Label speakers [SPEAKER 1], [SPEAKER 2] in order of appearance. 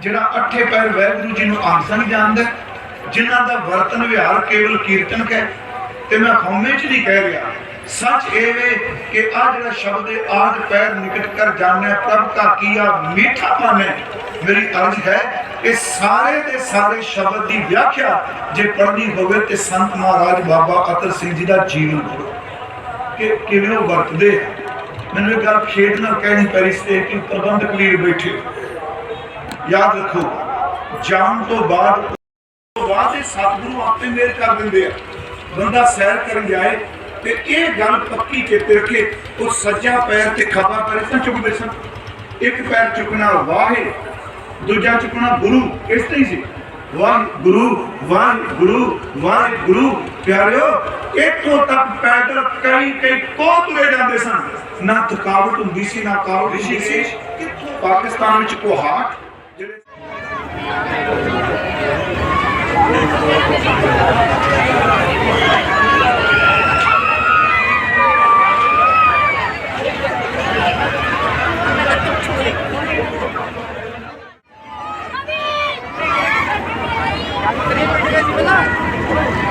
[SPEAKER 1] ਜਿਹੜਾ ਅੱਠੇ ਪੈਰ ਵਾਹਿਗੁਰੂ ਜੀ ਨੂੰ ਆਸਣ ਜਾਣਦਾ, ਜਿਨ੍ਹਾਂ ਦਾ ਵਰਤਨ ਵਿਹਾਰ ਕੇਵਲ ਕੀਰਤਨ ਹੈ ਤੇ ਮੈਂ ਹਉਮੈ ਚ ਨਹੀਂ ਕਹਿ ਰਿਹਾ, ਸੱਚ ਇਹ ਵੇ ਕਿ ਆ ਜਿਹੜਾ ਸ਼ਬਦ ਹੈ ਆਦ ਪੈਰ ਨਿਕਟ ਕਰ ਜਾਣੈ, ਪ੍ਰਭ ਕਾ ਕੀਆ ਮੀਠਾ ਮਾਨੈ ਮੇਰੀ ਅਰਜ਼ ਹੈ, ਇਹ ਸਾਰੇ ਦੇ ਸਾਰੇ ਸ਼ਬਦ ਦੀ ਵਿਆਖਿਆ ਜੇ ਪੜ੍ਹਨੀ ਹੋਵੇ ਤੇ ਸੰਤ ਮਹਾਰਾਜ ਬਾਬਾ ਅਤਰ ਸਿੰਘ ਜੀ ਦਾ ਜੀਵਨ ਪੜ੍ਹੋ ਕਿ ਕਿਵੇਂ ਉਹ ਵਰਤਦੇ ਆ। ਮੈਨੂੰ ਇਹ ਗੱਲ ਖੇਡ ਨਾਲ ਕਹਿਣੀ ਪੈਰੀ ਸੀ ਕਿ ਪ੍ਰਬੰਧਕ ਵੀਰ ਬੈਠੇ। ਯਾਦ ਰੱਖੋ ਜਾਣ ਤੋਂ ਬਾਅਦ ਤੋਂ ਬਾਅਦ ਇਹ ਸਤਿਗੁਰੂ ਆਪੇ ਮੇਰ ਕਰ ਦਿੰਦੇ ਆ। ਬੰਦਾ ਸੈਰ ਕਰਨ ਜਾਏ ਤੇ ਇਹ ਗੱਲ ਪੱਕੀ ਚੇਤੇ ਰੱਖੇ ਉਹ ਸੱਜਾ ਪੈਰ ਤੇ ਖੱਬਾ ਪੈਰ ਤਰ੍ਹਾਂ ਚੁੱਕਦੇ ਸਨ। ਇੱਕ ਪੈਰ ਚੁੱਕਣਾ ਵਾਹੇ ਦੂਜਾ ਚੁੱਕਣਾ ਗੁਰੂ ਇਸ ਤਰ੍ਹਾਂ ਹੀ ਸੀ। ਵਾਹਿਗੁਰੂ ਵਾਹਿਗੁਰੂ ਵਾਹਿਗੁਰੂ ਪਿਆਰਿਓ ਇੱਥੋਂ ਤੱਕ ਪੈਦਲ ਕਈ ਕਈ ਕੋਹ ਤੁਰੇ ਜਾਂਦੇ ਸਨ। ਨਾ ਥਕਾਵਟ ਹੁੰਦੀ ਸੀ ਨਾ ਕਾਵਟ ਹੁੰਦੀ ਸੀ। ਕਿੱਥੋਂ? ਪਾਕਿਸਤਾਨ ਵਿੱਚ ਕੋਹਾਟ ਜਿਹੜੇ
[SPEAKER 2] Three,